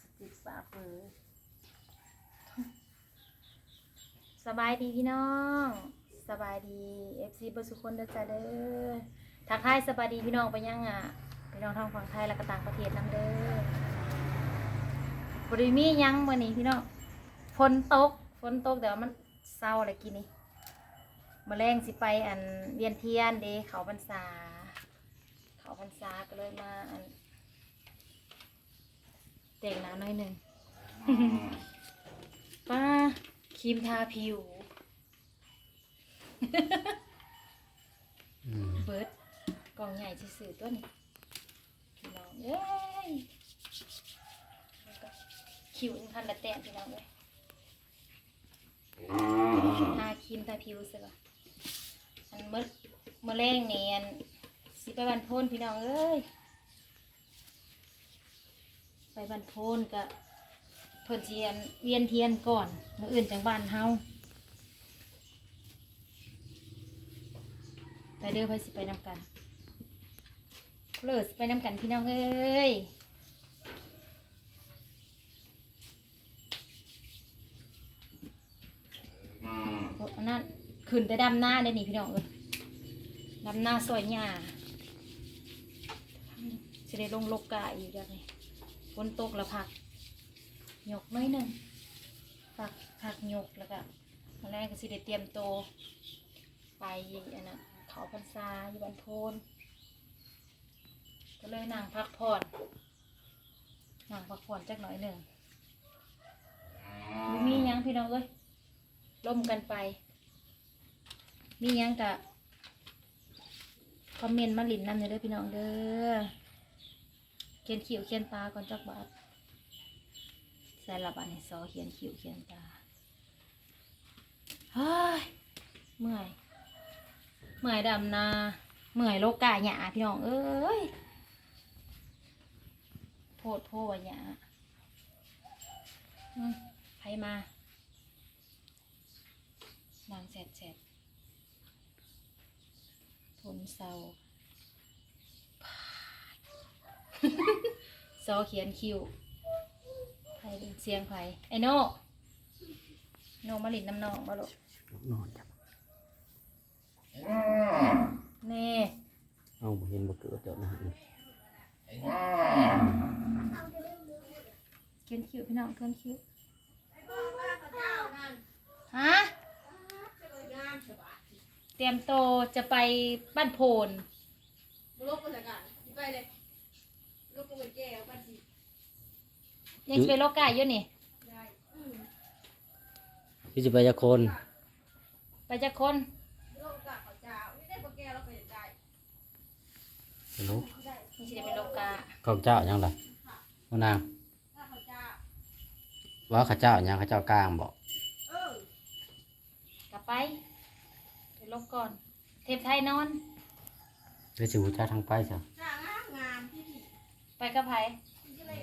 สติกปากเปือสบายดีพี่น้อง สบายดีเอฟซีเบอร์สุคนเด้อจ้าเด้อทักทายสบายดีพี่น้องไปยังอะพี่น้องทางฝั่งไทยและก็ต่างประเทศนํเด้อบริมียังมื่อนี้พี่น้องฝนตกฝนตกแต่ว่ามันเศร้าอะไรกินนี่มาแรงสิไปอันเวียนเทียนเด้เขาพรรษา เขาพรรษาก็เลยมาอัน แต่งหน้าหน่อยหนึ่งป้าครีมทาผิว อืมเบิร์ดกล่องใหญ่สื่อๆตัวนี้พี่น้องเอ้ยแล้วก็คิวพันละแต้มพี่น้องเลยทาครีมทาผิวสิละอันเมื่อเมื่อแรงนี่อันสิไปบันโพนพี่น้องเอ้ย ไปบันโพนก็เพิ่นเทียนเวียนเทียนก่อนมื่ออื่นจังบ้านเฮาไปเด้อไปสิไปนำกันเลิศไปนำกันพี่น้องเอ้ยอันนั้นขึ้นแต่ดำหน้าได้นี่พี่น้องเอ้ยดำหน้าสวยหญ้าสิได้ลงลกกาอีกแล้วนี่ นตกแล้วพักหยกน้อยหนึ่งพักพักหยกแล้วก็ตอนแรกก็สิได้เตรียมโตวไปอันนั้นเขาพรรษาอยู่บ้านโพนก็เลยนั่งพักผ่อนนั่งพักผ่อนจักหน่อยหนึ่งมียังพี่น้องเอ้ยล่มกันไป มียังกะคอมเมนต์มาหลินนำเด้อพี่น้องเด้อ ขียนคิ้วเขียนตาก่อนจักบาทใส่ละบาทในซอเขียนคิ้วเขียนตาเฮ้ยเมื่อยเมื่อยดำนาเมื่อยโลกาหยาพี่น้องเอ้ยโพดโพวะหยาใครมานางแสดแสดทนเศร้า ซอเขียนคิวไผเสียงไผไอโน่โน่มาลินน้ำนองมาลูกนอนจับแน่เอาบ่เห็นบ่เกิดเจ้านะเขียนคิวพี่น้องเขียนคิวฮะเตรียมโตวจะไปบ้านโพนลูกก็จะกันไปเลยลูกก็ไปแก้วบ้านที่ ยังจะไปโลกาอยู่นี่ได้อืมพี่จะไปจะคนไปจากคนลูกกะเขาเจ้าไม่ได้พอแก้วเราไปได้ไม่รู้นี่สิได้ไปโลกาของเจ้ายังล่ะมานางถ้าเขาเจ้าว่าข้าเจ้ายังข้าเจ้ากลางบอกเออกลับไปไปลบก่อน เทพไทยนอน ได้สิหูจ้าทางไปจ้ะหน้างามงามที่ที่ไปกับไผที่เลยไปแก้ว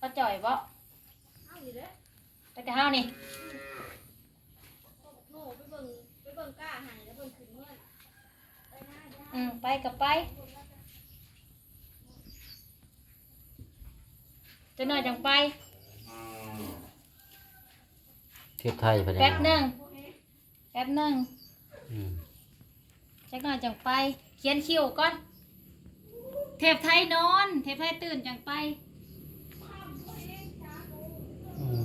ก็จ่อยบ่เอาอยู่เด้อไปกับเฮานี่โน่ไปเบิ่งไปเบิ่งก้าหันแล้วเบิ่งขึ้นเมื่อไปหน้าจ้าอืมไปกับไปจะหน่อยจังไปเทียบไทยไปแป๊บหนึ่งแป๊บหนึ่งอืม จักหน่อยจังไป เขียนคิวก่อน เทพไทยนอน เทพไทยตื่นจังไป อืม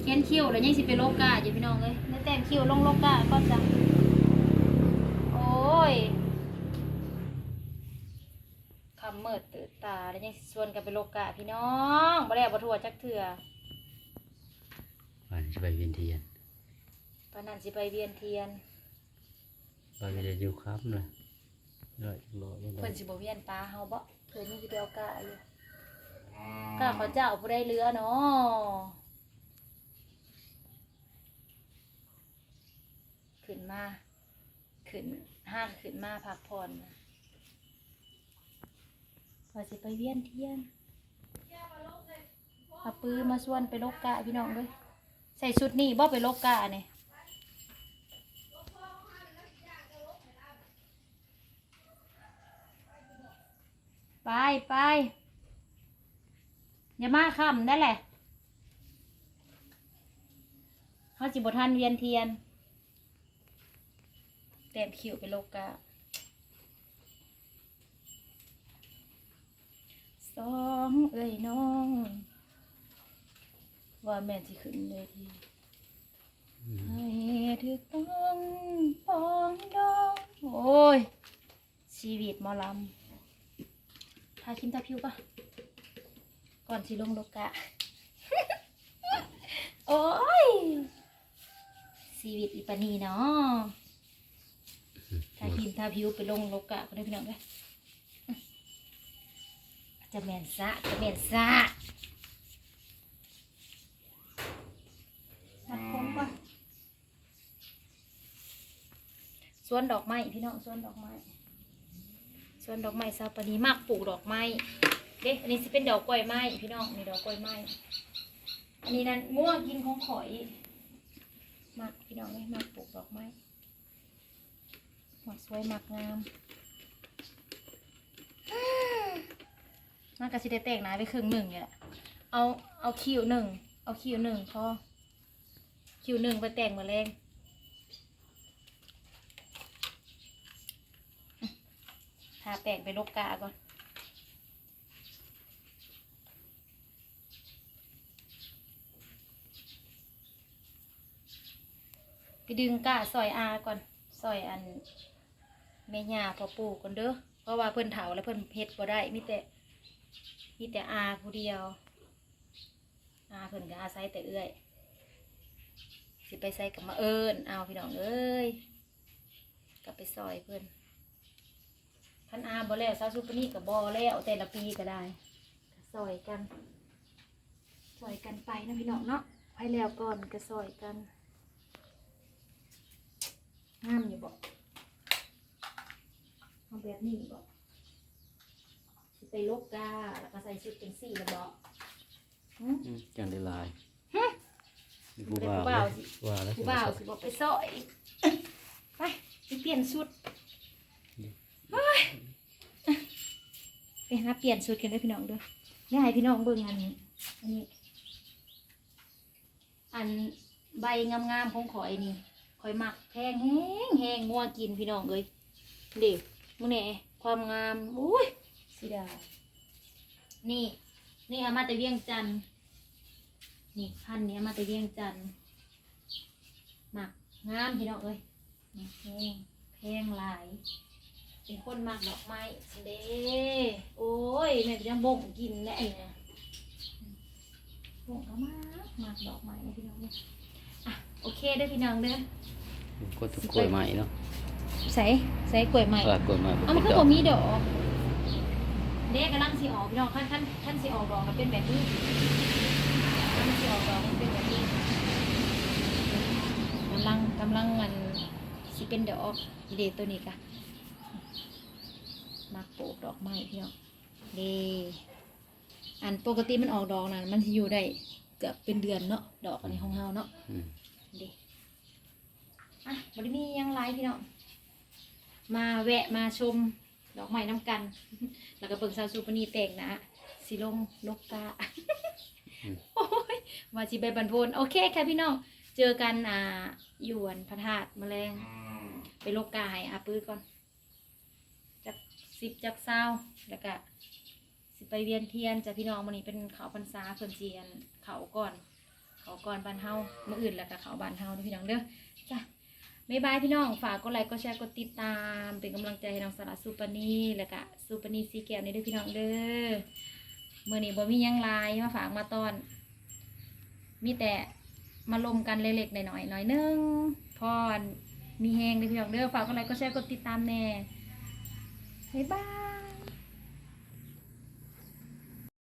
เขียนคิวแล้วยังสิไปโลกาอยู่พี่น้องเลยแล้วแต่งคิวลงโลกาก่อนจ้ะโอ้ยคำเมิดตื่นตาแล้วยังสิชวนกันไปโลกาพี่น้องบ่ได้บ่ทัวจักเถื่อวันจะไปเวียนเทียนปานนั้นสิไปเวียนเทียนเราจะได้อยู่ครับเเลยรอยังไงเพิ่นสิบ่เวียนปลาเฮาบ่เพิ่นยังสิไปเอากาอยู่กาเขาเจ้าบ่ได้เรือเนาะขึ้นมาขึ้นห้าขึ้นมาพักผ่อนว่าสิไปเวียนเทียนเอาปื้อมาชวนไปโลกกาพี่น้องเด้ยใส่ชุดนี้บ่ไปโลกกาเนี่ย ไปไปอย่ามาค่ำได้แหละเขาจิบทันเวียนเทียนแต้มคิวไปโลกะสองเอ้ยน้อง ว่าแม่ที่ขึ้นเลยทีให้ถึกต้องปองดอง โอ้ย ชีวิตมอลำาคิมทาพิวปะก่อนสิลงโลกะ โอ้ยชีวิตอีปานีเนาะทาคิมทาพิวไปลงโลกะก็ได้พี่น้องเลยจะแมนซะจะแมนซะมัดผมก่อนสวนดอกไม้พี่น้องสวนดอกไม้ สวนดอกไม้ซาปานีมากปลูกดอกไม้เด็อันนี้สิเป็นดอกกล้วยไม้พี่น้องนี่ดอกกล้วยไม้อันนี้นั่นง่วงกินของข่อยมากพี่น้องเลยมากปลูกดอกไม้มักสวยมักงามมันก็สิได้แตกนาไปครึ่งหนึ่งเนี่ยแหละเอาเอาคิวหนึ่งเอาคิวหนึ่งพอคิวหนึ่งไปแต่งมาแรง ทาแป้งไปลกกาก่อนไปดึงกาซอยอาก่อนซอยอันแม่ย่าพ่อปู่ก่อนเด้อเพราะว่าเพิ่นเฒ่าแล้วเพิ่นเฮ็ดบ่ได้มีแต่มีแต่อาผู้เดียวอาเพิ่นก็อาศัยแต่เอื้อยสิไปใส่กับมาเอิญเอาพี่น้องเอ้ยกลับไปซอยเพิ่น พันอาบ่แล้วซาซูปนี่กับบอแล้วแต่ละปีก็ได้ก็ซอยกันซอยกันไปนะพี่น้องเนาะไปแล้วก่อนก็ซอยกันงามอยู่บอกเอาแบบนี้บอกสิไปลกกาแล้วก็ใส่ชุดเป็นสีแล้วบอกหึอืมจังได้หลายฮะมีผู้บ่าวผู้บ่าวสิเลยว่าแล้วผู้บ่าวสิบอกไปซอยไปไปเปลี่ยนชุด เฮ้ย ไปหาเปลี่ยนชุดกันเลยพี่น้องด้วยนี่ให้พี่น้องเบิ่งอันนี้อันนี้ อันใบงามๆของข่อยนี่ข่อยมักแพงแห้งแห้งงัวกินพี่น้องเลยเด็กมึงเนี่ยความงามอุ้ยสิดานี่ นี่อามาแต่เวียงจันทน์นี่พันนี้อามาแต่เวียงจันทน์หมักงามพี่น้องเอ้ยนี่แพงแพงหลาย เป็นคนมักดอกไม้เด้โอ้ยแม่จะบ่งกินได้ไงบ่งก็มากมักดอกไม้นะพี่น้องเนี่ยอะโอเคเด้อพี่น้องเด้อก็ถูกกล้วยใหม่เนาะใส่ใส่กล้วยใหม่ตลาดกล้วยใหม่เอามันเป็คืนอดผอกมมีดอกเด็กกำลังสีออกพี่น้องขั้นขั้นขั้นสีออกดอกมันเป็นแบบนี้ขั้นสีออกดอกมันเป็นแบบนี้กำลังกำลังมันสิเป็นดอกเดตัวนี้กะ มักปลูกดอกไม้พี่น้องเดอันปกติมันออกดอกนะมันจะอยู่ได้เกือบเป็นเดือนเนาะดอกอันนี้ของเฮาเนาะอืมเดอะบริมีหยังไรพี่น้องมาแวะมาชมดอกไม้น้ำกัน แล้วก็เบิ่งซาวซูปานีแตกนะสิลงลกตาโอ้ยว่าจิไปบันพนโอเคค่ะพี่น้อง เจอกันอ่าอยู่วันพระธาตุแมลงไปลกกาให้อาปื้อก่อนจัก สิบจักเศร้าแล้วก็สิไปเวียนเทียนจากพี่น้องมันนี้เป็นเขาพรรษาเพิ่นเจียนเขาก่อน เขาก่อนบ้านเฮาเมื่ออื่นแล้วก็เขาบ้านเฮาเด้อพี่น้องเด้อจ้ะบ๊ายบายพี่น้องฝากกดไลค์กดแชร์กดติดตาม เป็นกำลังใจให้น้องสาระสุปนีแล้วก็สุปนีสีแก้วนี่เด้อพี่น้องเด้อเมื่อนี้บ่มียังลายมาฝากมาตอน มีแต่มาลมกันเล็กๆหน่อยๆหน่อยนึงพอนมีแฮงเด้อพี่น้องเด้อฝากกดไลค์กดแชร์กดติดตามแน่ บ๊ายบาย